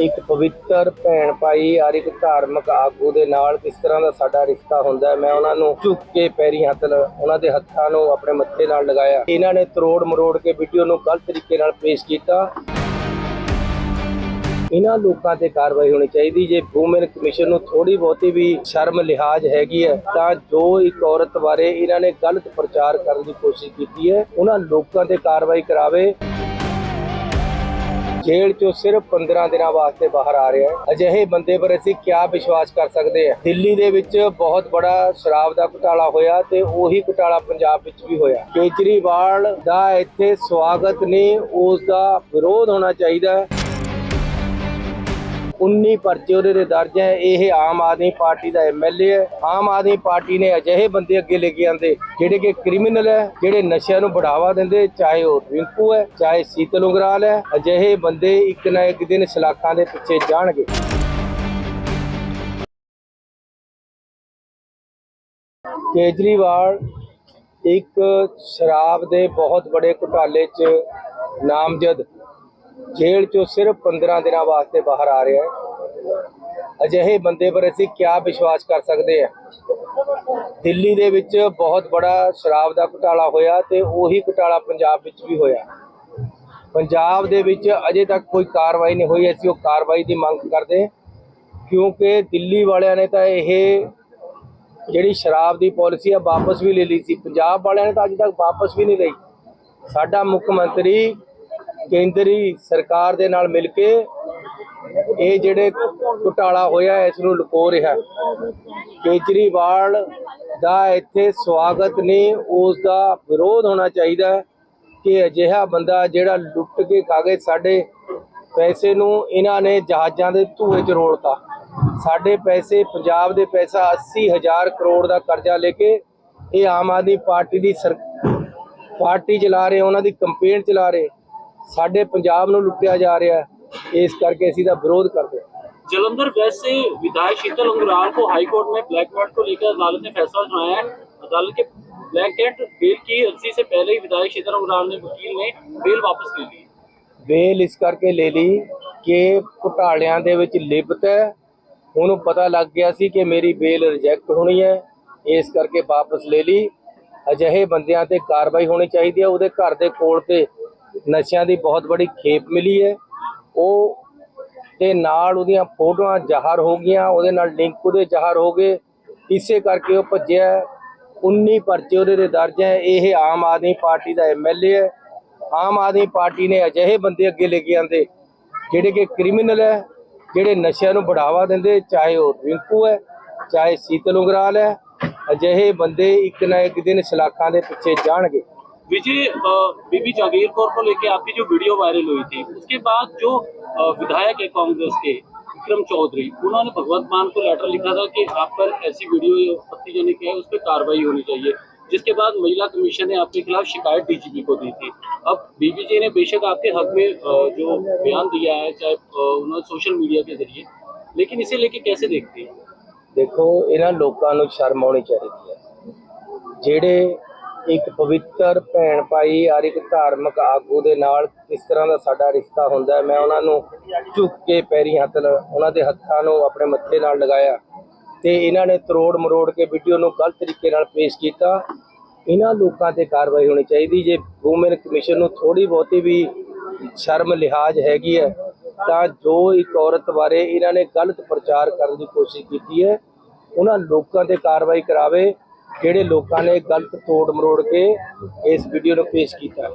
ਇੱਕ ਪਵਿੱਤਰ ਭੈਣ ਭਾਈ ਔਰ ਇੱਕ ਧਾਰਮਿਕ ਆਗੂ ਦੇ ਨਾਲ ਕਿਸ ਤਰ੍ਹਾਂ ਦਾ ਸਾਡਾ ਰਿਸ਼ਤਾ ਹੁੰਦਾ ਹੈ, ਮੈਂ ਉਹਨਾਂ ਨੂੰ ਝੁੱਕ ਕੇ ਪੈਰੀ ਹੱਥ ਲ- ਉਹਨਾਂ ਦੇ ਹੱਥਾਂ ਨੂੰ ਆਪਣੇ ਮੱਥੇ ਨਾਲ ਲਗਾਇਆ। ਇਹਨਾਂ ਨੇ ਤਰੋੜ ਮਰੋੜ ਕੇ ਵੀਡੀਓ ਨੂੰ ਗਲਤ ਤਰੀਕੇ ਨਾਲ ਪੇਸ਼ ਕੀਤਾ। ਇਹਨਾਂ ਲੋਕਾਂ ਤੇ ਕਾਰਵਾਈ ਹੋਣੀ ਚਾਹੀਦੀ। ਜੇ ਵੂਮਨ ਕਮਿਸ਼ਨ ਨੂੰ ਥੋੜੀ ਬਹੁਤੀ ਵੀ ਸ਼ਰਮ ਲਿਹਾਜ਼ ਹੈਗੀ ਹੈ, ਤਾਂ ਜੋ ਇੱਕ ਔਰਤ ਬਾਰੇ ਇਹਨਾਂ ਨੇ ਗਲਤ ਪ੍ਰਚਾਰ ਕਰਨ ਦੀ ਕੋਸ਼ਿਸ਼ ਕੀਤੀ ਹੈ, ਉਹਨਾਂ ਲੋਕਾਂ ਤੇ ਕਾਰਵਾਈ ਕਰਾਵੇ। ਜੇਲ੍ਹ ਚੋਂ ਸਿਰਫ 15 ਦਿਨਾਂ ਵਾਸਤੇ ਬਾਹਰ ਆ ਰਿਹਾ ਹੈ। ਅਜਿਹੇ ਬੰਦੇ ਪਰ ਅਸੀਂ ਕਿਆ ਵਿਸ਼ਵਾਸ ਕਰ ਸਕਦੇ ਹਾਂ? ਦਿੱਲੀ ਦੇ ਵਿੱਚ ਬਹੁਤ ਬੜਾ ਸ਼ਰਾਬ ਦਾ ਘੁਟਾਲਾ ਹੋਇਆ ਤੇ ਉਹੀ ਘੁਟਾਲਾ ਪੰਜਾਬ ਵਿੱਚ ਵੀ ਹੋਇਆ। ਕੇਜਰੀਵਾਲ ਦਾ ਇੱਥੇ ਸਵਾਗਤ ਨਹੀਂ, ਉਸ ਦਾ ਵਿਰੋਧ ਹੋਣਾ ਚਾਹੀਦਾ ਹੈ। 19 ਪਰਚੇ ਉਹਦੇ ਦੇ ਦਰਜ ਹੈ। ਇਹ ਆਮ ਆਦਮੀ ਪਾਰਟੀ ਦਾ ਐਮਐਲਏ ਹੈ। ਆਮ ਆਦਮੀ ਪਾਰਟੀ ਨੇ ਅਜਿਹੇ ਬੰਦੇ ਅੱਗੇ ਲੈ ਕੇ ਆਂਦੇ ਜਿਹੜੇ ਕਿ ਕ੍ਰਿਮੀਨਲ ਹੈ, ਜਿਹੜੇ ਨਸ਼ਿਆਂ ਨੂੰ ਬੜਾਵਾ ਦਿੰਦੇ, ਚਾਹੇ ਉਹ ਰਿੰਕੂ ਹੈ, ਚਾਹੇ ਸੀਤਲ ਉਗਰਾਲ ਹੈ, ਅਜਿਹੇ ਬੰਦੇ ਇੱਕ ਨਾ ਇੱਕ ਦਿਨ ਸਲਾਖਾਂ ਦੇ ਪਿੱਛੇ ਜਾਣਗੇ। ਕੇਜਰੀਵਾਲ ਇੱਕ ਸ਼ਰਾਬ ਦੇ ਬਹੁਤ ਬੜੇ ਘੁਟਾਲੇ 'ਚ ਨਾਮਜ਼ਦ ਜੇਲ੍ਹ ਚੋਂ ਸਿਰਫ 15 ਦਿਨਾਂ ਵਾਸਤੇ ਬਾਹਰ ਆ ਰਿਹਾ ਹੈ। ਅਜਿਹੇ ਬੰਦੇ ਪਰ ਅਸੀਂ ਕਿਆ ਵਿਸ਼ਵਾਸ ਕਰ ਸਕਦੇ ਹਾਂ? ਦਿੱਲੀ ਦੇ ਵਿੱਚ ਬਹੁਤ ਬੜਾ ਸ਼ਰਾਬ ਦਾ ਘੁਟਾਲਾ ਹੋਇਆ ਤੇ ਉਹੀ ਘੁਟਾਲਾ ਪੰਜਾਬ ਵਿੱਚ ਵੀ ਹੋਇਆ। ਪੰਜਾਬ ਦੇ ਵਿੱਚ ਅਜੇ ਤੱਕ ਕੋਈ ਕਾਰਵਾਈ ਨਹੀਂ ਹੋਈ, ਅਸੀਂ ਉਹ ਕਾਰਵਾਈ ਦੀ ਮੰਗ ਕਰਦੇ ਕਿਉਂਕਿ ਦਿੱਲੀ ਵਾਲਿਆਂ ਨੇ ਤਾਂ ਇਹ ਜਿਹੜੀ ਸ਼ਰਾਬ ਦੀ ਪਾਲਿਸੀ ਆ, ਵਾਪਸ ਵੀ ਲੈ ਲਈ ਸੀ। ਪੰਜਾਬ ਵਾਲਿਆਂ ਨੇ ਤਾਂ ਅਜੇ ਤੱਕ ਵਾਪਸ ਵੀ ਨਹੀਂ ਲਈ। ਸਾਡਾ ਮੁੱਖ ਮੰਤਰੀ ਕੇਂਦਰੀ ਸਰਕਾਰ ਦੇ ਨਾਲ ਮਿਲ ਕੇ ਇਹ ਜਿਹੜੇ ਘੁਟਾਲਾ ਹੋਇਆ, ਇਸ ਨੂੰ ਲੁਕੋ ਰਿਹਾ। ਕੇਜਰੀਵਾਲ ਦਾ ਇੱਥੇ ਸਵਾਗਤ ਨਹੀਂ ਉਸ ਦਾ ਵਿਰੋਧ ਹੋਣਾ ਚਾਹੀਦਾ ਕਿ ਅਜਿਹਾ ਬੰਦਾ ਜਿਹੜਾ ਲੁੱਟ ਕੇ ਖਾ ਗਏ, ਸਾਡੇ ਪੈਸੇ ਨੂੰ ਇਹਨਾਂ ਨੇ ਜਹਾਜ਼ਾਂ ਦੇ ਧੂਏ 'ਚ ਰੋਲਤਾ। ਸਾਡੇ ਪੈਸੇ, ਪੰਜਾਬ ਦੇ ਪੈਸਾ 80000 ਕਰੋੜ ਦਾ ਕਰਜ਼ਾ ਲੈ ਕੇ ਇਹ ਆਮ ਆਦਮੀ ਪਾਰਟੀ ਦੀ ਸਰ, ਪਾਰਟੀ ਚਲਾ ਰਹੇ, ਉਹਨਾਂ ਦੀ ਕੰਪੇਨ ਚਲਾ ਰਹੇ। ਸਾਡੇ ਪੰਜਾਬ ਨੂੰ ਲੁੱਟਿਆ ਜਾ ਰਿਹਾ ਹੈ। ਇਸ ਕਰਕੇ ਅਸੀਂ ਦਾ ਵਿਰੋਧ ਕਰਦੇ ਹਾਂ जलंधर वेस्ट से विधायक शीतल अंगुराल को हाईकोर्ट में ब्लैक कार्ड को लेकर अदालत ने फैसला सुनाया है अदालत के ब्लैक कैट बेल की अर्जी से पहले ही विधायक शीतल अंगुराल ने वकील ने बेल वापस ले ली ਬੇਲ ਇਸ ਕਰਕੇ ਲੈ ਲਈ ਕਿ ਘੁਟਾਲਿਆਂ ਦੇ ਵਿੱਚ ਲਿਪਤ ਹੈ ਉਹਨੂੰ ਪਤਾ ਲੱਗ ਗਿਆ ਸੀ ਕਿ ਮੇਰੀ ਬੇਲ ਰਿਜੈਕਟ ਹੋਣੀ ਹੈ ਇਸ ਕਰਕੇ ਵਾਪਸ ਲੈ ਲਈ ਅਜਿਹੇ ਬੰਦਿਆਂ ਤੇ ਕਾਰਵਾਈ ਹੋਣੀ ਚਾਹੀਦੀ ਹੈ ਉਹਦੇ ਘਰ ਦੇ ਕੋਲ ਤੇ ਨਸ਼ਿਆਂ ਦੀ ਬਹੁਤ ਬੜੀ ਖੇਪ ਮਿਲੀ ਹੈ। ਉਹ ਤੇ ਨਾਲ ਉਹਦੀਆਂ ਫੋਟੋਆਂ ਜ਼ਾਹਰ ਹੋ ਗਈਆਂ, ਉਹਦੇ ਨਾਲ ਲਿੰਕ ਉਹਦੇ ਜ਼ਾਹਰ ਹੋ ਗਏ। ਇਸੇ ਕਰਕੇ ਉਹ ਭੱਜਿਆ 19 ਪਰਚੇ ਉਹਦੇ ਦੇ ਦਰਜ ਹੈ। ਇਹ ਆਮ ਆਦਮੀ ਪਾਰਟੀ ਦਾ ਐਮਐਲਏ ਹੈ। ਆਮ ਆਦਮੀ ਪਾਰਟੀ ਨੇ ਅਜਿਹੇ ਬੰਦੇ ਅੱਗੇ ਲੈ ਕੇ ਆਂਦੇ ਜਿਹੜੇ ਕਿ ਕ੍ਰਿਮੀਨਲ ਹੈ, ਜਿਹੜੇ ਨਸ਼ਿਆਂ ਨੂੰ ਬੜਾਵਾ ਦਿੰਦੇ, ਚਾਹੇ ਉਹ ਰਿੰਕੂ ਹੈ, ਚਾਹੇ ਸੀਤਲ ਉਂਗਰਾਲ ਹੈ, ਅਜਿਹੇ ਬੰਦੇ ਇੱਕ ਨਾ ਇੱਕ ਦਿਨ ਸਲਾਖਾਂ ਦੇ ਪਿੱਛੇ ਜਾਣਗੇ। विजय अ, बीबी जागीर कौर को लेकर आपकी जो वीडियो वायरल हुई थी उसके बाद जो अ, विधायक है कांग्रेस के विक्रम चौधरी उन्होंने भगवत मान को लेटर लिखा था कि आप पर ऐसी वीडियो आपत्तिजनक है उस पर कार्रवाई होनी चाहिए जिसके बाद महिला कमीशन ने आपके खिलाफ शिकायत डीजीपी को दी थी अब बीबीजे ने बेशक आपके हक में अ, जो बयान दिया है चाहे अ, उन्होंने सोशल मीडिया के जरिए लेकिन इसे लेके कैसे देखते हैं ਦੇਖੋ ਇਹਨਾਂ ਲੋਕਾਂ ਨੂੰ ਸ਼ਰਮ ਆਉਣੀ ਚਾਹੀਦੀ ਹੈ ਜਿਹੜੇ ਇੱਕ ਪਵਿੱਤਰ ਭੈਣ ਭਾਈ ਔਰ ਇੱਕ ਧਾਰਮਿਕ ਆਗੂ ਦੇ ਨਾਲ ਕਿਸ ਤਰ੍ਹਾਂ ਦਾ ਸਾਡਾ ਰਿਸ਼ਤਾ ਹੁੰਦਾ ਹੈ। ਮੈਂ ਉਹਨਾਂ ਨੂੰ ਝੁੱਕ ਕੇ ਪੈਰੀ ਹੱਥ ਲ- ਉਹਨਾਂ ਦੇ ਹੱਥਾਂ ਨੂੰ ਆਪਣੇ ਮੱਥੇ ਨਾਲ ਲਗਾਇਆ ਤੇ ਇਹਨਾਂ ਨੇ ਤਰੋੜ ਮਰੋੜ ਕੇ ਵੀਡੀਓ ਨੂੰ ਗਲਤ ਤਰੀਕੇ ਨਾਲ ਪੇਸ਼ ਕੀਤਾ। ਇਹਨਾਂ ਲੋਕਾਂ ਤੇ ਕਾਰਵਾਈ ਹੋਣੀ ਚਾਹੀਦੀ। ਜੇ ਵੂਮਨ ਕਮਿਸ਼ਨ ਨੂੰ ਥੋੜੀ ਬਹੁਤੀ ਵੀ ਸ਼ਰਮ ਲਿਹਾਜ਼ ਹੈਗੀ ਹੈ, ਤਾਂ ਜੋ ਇੱਕ ਔਰਤ ਬਾਰੇ ਇਹਨਾਂ ਨੇ ਗਲਤ ਪ੍ਰਚਾਰ ਕਰਨ ਦੀ ਕੋਸ਼ਿਸ਼ ਕੀਤੀ ਹੈ, ਉਹਨਾਂ ਲੋਕਾਂ ਤੇ ਕਾਰਵਾਈ ਕਰਾਵੇ। ਜਿਹੜੇ ਲੋਕਾਂ ਨੇ ਗਲਤ ਤੋੜ ਮਰੋੜ ਕੇ ਇਸ ਵੀਡੀਓ ਨੂੰ ਪੇਸ਼ ਕੀਤਾ।